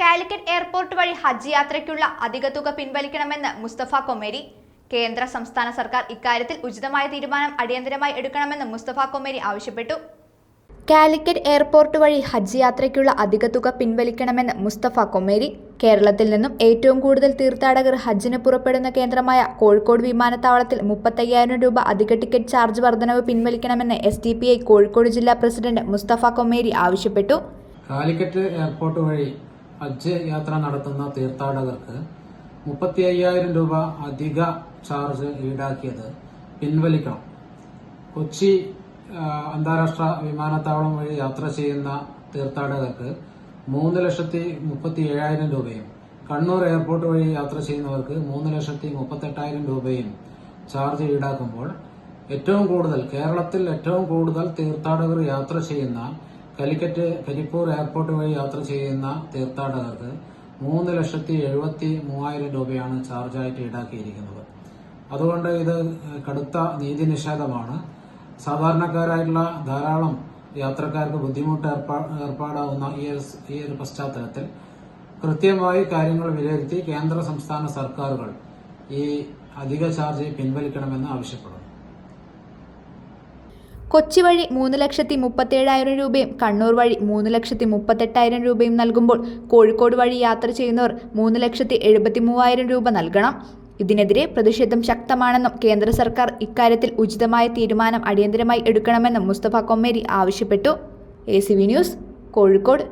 Calicut airport വഴി ഹജ്ജ് യാത്രയ്ക്കുള്ള അധിക തുക പിൻവലിക്കണമെന്ന് മുസ്തഫ കൊമേരി. കേന്ദ്ര സംസ്ഥാന സർക്കാർ ഇക്കാര്യത്തിൽ ഉചിതമായ തീരുമാനം അടിയന്തരമായി എടുക്കണമെന്ന് മുസ്തഫ കൊമേരി ആവശ്യപ്പെട്ടു. കാലിക്കറ്റ് എയർപോർട്ട് വഴി ഹജ്ജ് യാത്രയ്ക്കുള്ള അധിക തുക പിൻവലിക്കണമെന്ന് മുസ്തഫ കൊമേരി. കേരളത്തിൽ നിന്നും ഏറ്റവും കൂടുതൽ തീർത്ഥാടകർ ഹജ്ജിന് പുറപ്പെടുന്ന കേന്ദ്രമായ കോഴിക്കോട് വിമാനത്താവളത്തിൽ മുപ്പത്തയ്യായിരം രൂപ അധിക ടിക്കറ്റ് ചാർജ് വർധനവ് പിൻവലിക്കണമെന്ന് S D P I Kozhikode ജില്ലാ പ്രസിഡന്റ് മുസ്തഫ കൊമേരി ആവശ്യപ്പെട്ടു. കാലിക്കറ്റ് എയർപോർട്ട് വഴി ഹജ്ജ് യാത്ര നടത്തുന്ന തീർത്ഥാടകർക്ക് മുപ്പത്തി അയ്യായിരം രൂപ അധിക ചാർജ് ഈടാക്കിയത് പിൻവലിക്കണം. കൊച്ചി അന്താരാഷ്ട്ര വിമാനത്താവളം വഴി യാത്ര ചെയ്യുന്ന തീർത്ഥാടകർക്ക് മൂന്ന് ലക്ഷത്തി മുപ്പത്തി ഏഴായിരം രൂപയും കണ്ണൂർ എയർപോർട്ട് വഴി യാത്ര ചെയ്യുന്നവർക്ക് മൂന്ന് ലക്ഷത്തി മുപ്പത്തെട്ടായിരം രൂപയും ചാർജ് ഈടാക്കുമ്പോൾ ഏറ്റവും കൂടുതൽ കേരളത്തിൽ ഏറ്റവും കൂടുതൽ തീർത്ഥാടകർ യാത്ര ചെയ്യുന്ന കലിക്കറ്റ് കരിപ്പൂർ എയർപോർട്ട് വഴി യാത്ര ചെയ്യുന്ന തീർത്ഥാടകർക്ക് മൂന്ന് ലക്ഷത്തി എഴുപത്തി മൂവായിരം രൂപയാണ് ചാർജായിട്ട് ഈടാക്കിയിരിക്കുന്നത്. അതുകൊണ്ട് ഇത് കടുത്ത നീതി നിഷേധമാണ് സാധാരണക്കാരായിട്ടുള്ള ധാരാളം യാത്രക്കാർക്ക് ബുദ്ധിമുട്ട് ഏർപ്പാടാവുന്ന ഈ ഈ ഒരു പശ്ചാത്തലത്തിൽ കൃത്യമായി കാര്യങ്ങൾ വിലയിരുത്തി കേന്ദ്ര സംസ്ഥാന സർക്കാരുകൾ ഈ അധിക ചാർജ് പിൻവലിക്കണമെന്ന് ആവശ്യപ്പെടുന്നു. കൊച്ചി വഴി മൂന്ന് ലക്ഷത്തി മുപ്പത്തേഴായിരം രൂപയും കണ്ണൂർ വഴി മൂന്ന് ലക്ഷത്തി മുപ്പത്തെട്ടായിരം രൂപയും നൽകുമ്പോൾ കോഴിക്കോട് വഴി യാത്ര ചെയ്യുന്നവർ മൂന്ന് ലക്ഷത്തി എഴുപത്തി മൂവായിരം രൂപ നൽകണം. ഇതിനെതിരെ പ്രതിഷേധം ശക്തമാണെന്നും കേന്ദ്ര സർക്കാർ ഇക്കാര്യത്തിൽ ഉചിതമായ തീരുമാനം അടിയന്തരമായി എടുക്കണമെന്നും മുസ്തഫ കൊമ്മേരി ആവശ്യപ്പെട്ടു. A news Kozhikode.